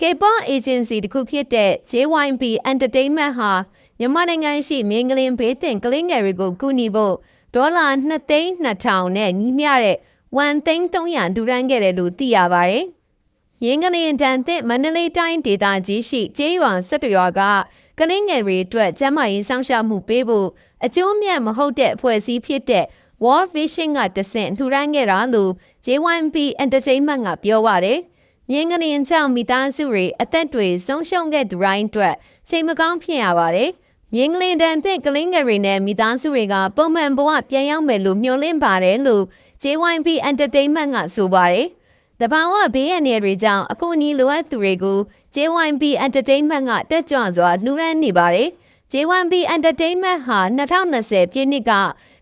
K-pop agency တစ်ခုဖြစ်တဲ့ JYP Entertainment ဟာမြန်မာနိုင်ငံရှိမင်းကလင်းဘေးသင့်ကလင်းငယ်တွေကိုကူညီဖို့ဒေါ်လာ2သိန်း2000နဲ့ညီမျှတဲ့1သိန်း300ဒူရန်ခဲ့တယ်လို့သိရပါတယ်။ရင်းကလင်းတန်သစ်မန္တလေးတိုင်းဒေသကြီးရှိကျေးရွာ17ရွာကကလင်းငယ်တွေအတွက်ကျန်းမာရေးစောင့်ရှောက်မှုပေးဖို့အကျိုးမြတ်မဟုတ်တဲ့အဖွဲ့အစည်းဖြစ်တဲ့ World Vision ကတဆင့်ထူထမ်းခဲ့တာလို့ JYP Entertainment ကပြောပါတယ်။ ရင်းကနေကြောင့်မိသားစုတွေအသက်တွေဆုံးရှုံးခဲ့သူတိုင်းအတွက်စိတ်မကောင်းဖြစ်ရပါတယ်။ရင်းကလင်တန်တဲ့ကလင်းငယ်တွေနဲ့မိသားစုတွေကပုံမှန်ဘဝပြန်ရောက်မယ်လို့မျှော်လင့်ပါတယ်လို့ JYP Entertainment ကဆိုပါတယ်။တဘာဝဘေးရန်တွေကြောင့်အခုအနီးလိုအပ်သူတွေကို JYP Entertainment ကတက်ကြွစွာနှူးရမ်းနေပါတယ်။ JYP Entertainment ဟာ2020ပြည့်နှစ်က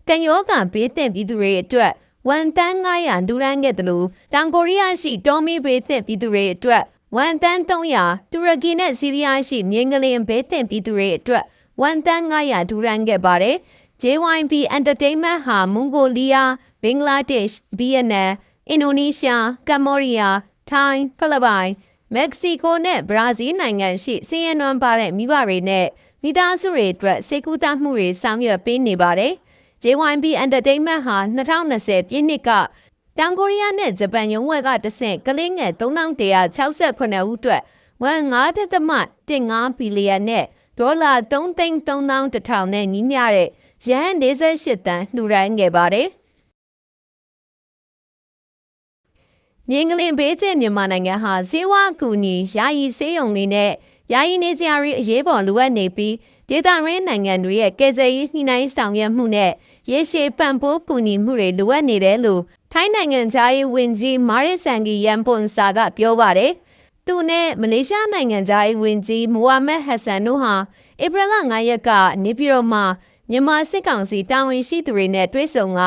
ကံယောဂဘေးသင့်ပြည်သူတွေအတွက် ဝန်တန်း900ဒူရန်ခဲ့တယ်လို့တောင်ကိုရီးယားရှိတောမီဘေးသင့်ပြည်သူတွေအတွက်ဝန်တန်း300တူရကီနဲ့ဆီးရီးယားရှိမြင်းကလင်းဘေးသင့်ပြည်သူတွေအတွက်ဝန်တန်း900ဒူရန်ခဲ့ပါတယ်။ JYP Entertainment ဟာမွန်ဂိုလီးယားဘင်္ဂလားဒေ့ရှ်ဗီယက်နမ်အင်ဒိုနီးရှားကမ္ဘောဒီးယားထိုင်းဖိလစ်ပိုင်မက္ကဆီကိုနဲ့ဘရာဇီးနိုင်ငံရှိစင်ရနွမ်းပါတဲ့မိဘတွေနဲ့မိသားစုတွေအတွက်စေကူတာမှုတွေဆောင်ရွက်ပေးနေပါတယ်။ JYP Entertainment ဟာ2020ပြည့်နှစ်ကတောင်ကိုရီးယားနဲ့ဂျပန်ရုံးဝက်ကတဆင့်ကလေးငယ်3168ဦးအတွက်ဝန်9.15ဘီလီယံနဲ့ဒေါ်လာ3,300,000နဲ့ညီမျှတဲ့ရန်48တန်းလှူဒါန်းခဲ့ပါတယ်။မြင်းကလင်ဘေးကျမြန်မာနိုင်ငံဟာဇေဝကူညီယာယီစေးရုံတွေနဲ့ ယာယီနေစရာတွေအရေးပေါ်လိုအပ်နေပြီးဒေသရင်းနိုင်ငံတွေရဲ့ကယ်ဆယ်ရေးနှိနှိုင်းဆောင်ရွက်မှုနဲ့ရေရှည်ပံ့ပိုးကူညီမှုတွေလိုအပ်နေတယ်လို့ထိုင်းနိုင်ငံသားရေးဝန်ကြီးမာရစ်ဆန်ဂီယန်ပွန်ဆာကပြောပါတယ်။သူနဲ့မလေးရှားနိုင်ငံသားရေးဝန်ကြီးမိုဟာမက်ဟက်ဆန်တို့ဟာဧပြီလ9ရက်ကနေပြည်တော်မှာမြန်မာစစ်ကောင်စီတာဝန်ရှိသူတွေနဲ့တွေ့ဆုံက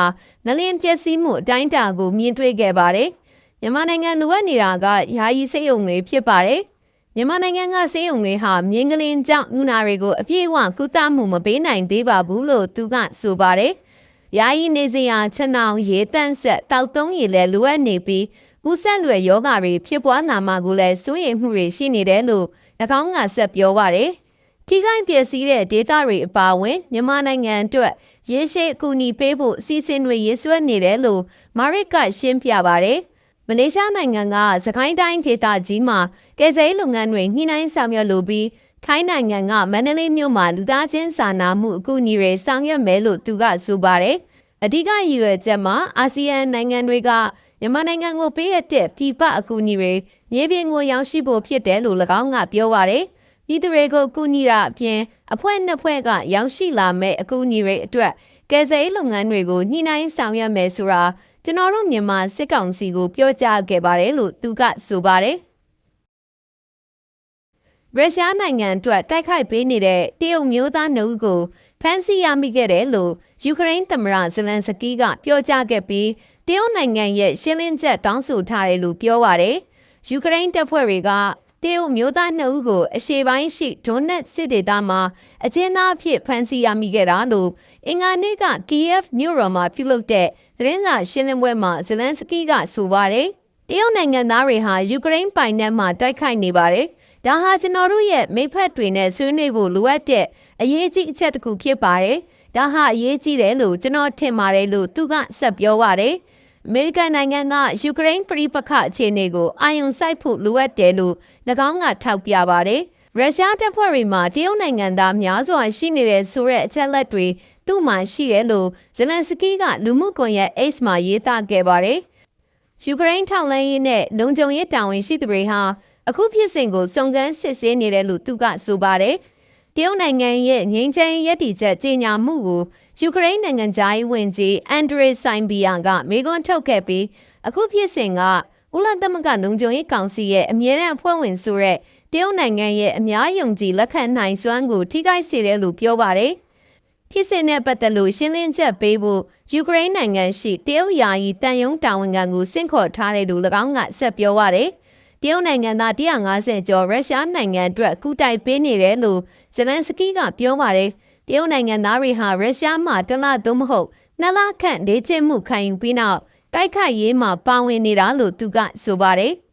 နလင်းပျက်စီးမှုအတိုင်းအတာကိုမြင်တွေ့ခဲ့ပါတယ်။မြန်မာနိုင်ငံလိုအပ်နေတာကယာယီစိတ်ယုံတွေဖြစ်ပါတယ်။ မြန်မာနိုင်ငံကစေယုံတွေဟာမြင်းကလင်းကြောင့်ဥနာတွေကိုအပြည့်အဝကုသမှုမပေးနိုင်သေးပါဘူးလို့သူကဆိုပါတယ်။ယာယီနေစရာချက်နောင်ရေတန့်ဆက်တောက်သုံးရည်လည်းလိုအပ်နေပြီးကူးဆက်လွယ်ယောဂါတွေဖြစ်ပွားနာမှာကိုလည်းစိုးရိမ်မှုတွေရှိနေတယ်လို့၎င်းကဆက်ပြောပါတယ်။ထိခိုက်ပျက်စီးတဲ့ဒေတာတွေအပါအဝင်မြန်မာနိုင်ငံအတွက်ရေရှည်အကူအညီပေးဖို့အစီအစဉ်တွေရေးဆွဲနေတယ်လို့မာရစ်ကရှင်းပြပါတယ်။ မလေးရှားနိုင်ငံကစကိုင်းတိုင်းဒေသကြီးမှာကယ်ဆယ်ရေးလုပ်ငန်းတွေညှိနှိုင်းဆောင်ရွက်လိုပြီးထိုင်းနိုင်ငံကမန္တလေးမြို့မှာလူသားချင်းစာနာမှုအကူအညီတွေဆောင်ရွက်မယ်လို့သူကဆိုပါတယ်။အဓိကရည်ရွယ်ချက်မှာအာဆီယံနိုင်ငံတွေကမြန်မာနိုင်ငံကိုပေးရတဲ့ပြည်ပအကူအညီတွေမြေပြင်ကိုရောက်ရှိဖို့ဖြစ်တယ်လို့၎င်းကပြောပါတယ်။ ပြည်သူတွေကိုကူညီတာအပြင်အဖွဲ့နှစ်ဖွဲ့ကရောက်ရှိလာမဲ့အကူအညီတွေအတွက်ကယ်ဆယ်ရေးလုပ်ငန်းတွေကိုညှိနှိုင်းဆောင်ရွက်မယ်ဆိုတာကျွန်တော်တို့မြန်မာစစ်ကောင်စီကိုပြောကြားခဲ့ပါတယ်လို့သူကဆိုပါတယ်။ရုရှားနိုင်ငံအတွက်တိုက်ခိုက်ပေးနေတဲ့တရုတ်မျိုးသားနှုတ်ကိုဖမ်းဆီးရမိခဲ့တယ်လို့ယူကရိန်းသမ္မတဇလန်စကီးကပြောကြားခဲ့ပြီးတရုတ်နိုင်ငံရဲ့ရှင်းလင်းချက်တောင်းဆိုထားတယ်လို့ပြောပါတယ်။ယူကရိန်းတပ်ဖွဲ့တွေက တရုတ်မျိုးသားနှုတ်ကိုအရှေ့ပိုင်းရှိဒွန်နက်စစ်ဒေသမှာအကျဉ်းသားအဖြစ်ဖမ်းဆီးရမိခဲ့တာလို့အင်္ဂါနေ့ကကီယက်မြို့တော်မှာပြုလုပ်တဲ့သတင်းစာရှင်းလင်းပွဲမှာဇလန်စကီးကဆိုပါတယ်။တရုတ်နိုင်ငံသားတွေဟာယူကရိန်းပိုင်နက်မှာတိုက်ခိုက်နေပါတယ်။ဒါဟာကျွန်တော်တို့ရဲ့မိဖက်တွေနဲ့ဆွေးနွေးဖို့လိုအပ်တဲ့အရေးကြီးအချက်တစ်ခုဖြစ်ပါတယ်။ဒါဟာအရေးကြီးတယ်လို့ကျွန်တော်ထင်ပါတယ်လို့သူကဆက်ပြောပါတယ်။ အမေရိကန်နိုင်ငံကယူကရိန်းပြည်ပခအခြေအနေကိုအာရုံစိုက်ဖို့လိုအပ်တယ်လို့၎င်းကထောက်ပြပါတယ်။ရုရှားတပ်ဖွဲ့တွေမှာတရုတ်နိုင်ငံသားများစွာရှိနေတဲ့ဆိုတဲ့အချက်လက်တွေသူ့မှာရှိတယ်လို့ဇလန်စကီးကလူမှုကွန်ရက် X မှာရေးသားခဲ့ပါတယ်။ယူကရိန်းထောက်လှမ်းရေးနဲ့လုံခြုံရေးတာဝန်ရှိသူတွေဟာအခုဖြစ်စဉ်ကိုစုံစမ်းစစ်ဆေးနေတယ်လို့သူကဆိုပါတယ်။ တရုတ်နိုင်ငံရဲ့ငြိမ်းချမ်းရေးရည်တည်ချက်ကြေညာမှုကိုယူကရိန်းနိုင်ငံသားရေးဝန်ကြီးအန်ဒရေဆိုင်ဘီယာကမေခွန်းထုတ်ခဲ့ပြီးအခုဖြစ်စဉ်ကဥလသမဂ္ဂလုံခြုံရေးကောင်စီရဲ့အမြဲတမ်းအဖွဲ့ဝင်ဆိုတဲ့တရုတ်နိုင်ငံရဲ့အများယုံကြည်လက်ခံနိုင်စွမ်းကိုထိခိုက်စေတယ်လို့ပြောပါတယ်။ဖြစ်စဉ်နဲ့ပတ်သက်လို့ရှင်းလင်းချက်ပေးဖို့ယူကရိန်းနိုင်ငံရှိတရုတ်ယာယီတန်ယုံတာဝန်ခံကိုစင့်ခေါ်ထားတယ်လို့၎င်းကဆက်ပြောပါတယ်။ တရုတ်နိုင်ငံသား150ကျော်ရုရှားနိုင်ငံအတွက်ကူတိုက်ပေးနေတယ်လို့ဇလန်စကီးကပြောပါတယ်။တရုတ်နိုင်ငံသားတွေဟာရုရှားမှာတလသို့မဟုတ်နှစ်လခန့်လေ့ကျင့်မှုခံယူပြီးနောက်တိုက်ခိုက်ရေးမှာပါဝင်နေတာလို့သူကဆိုပါတယ်။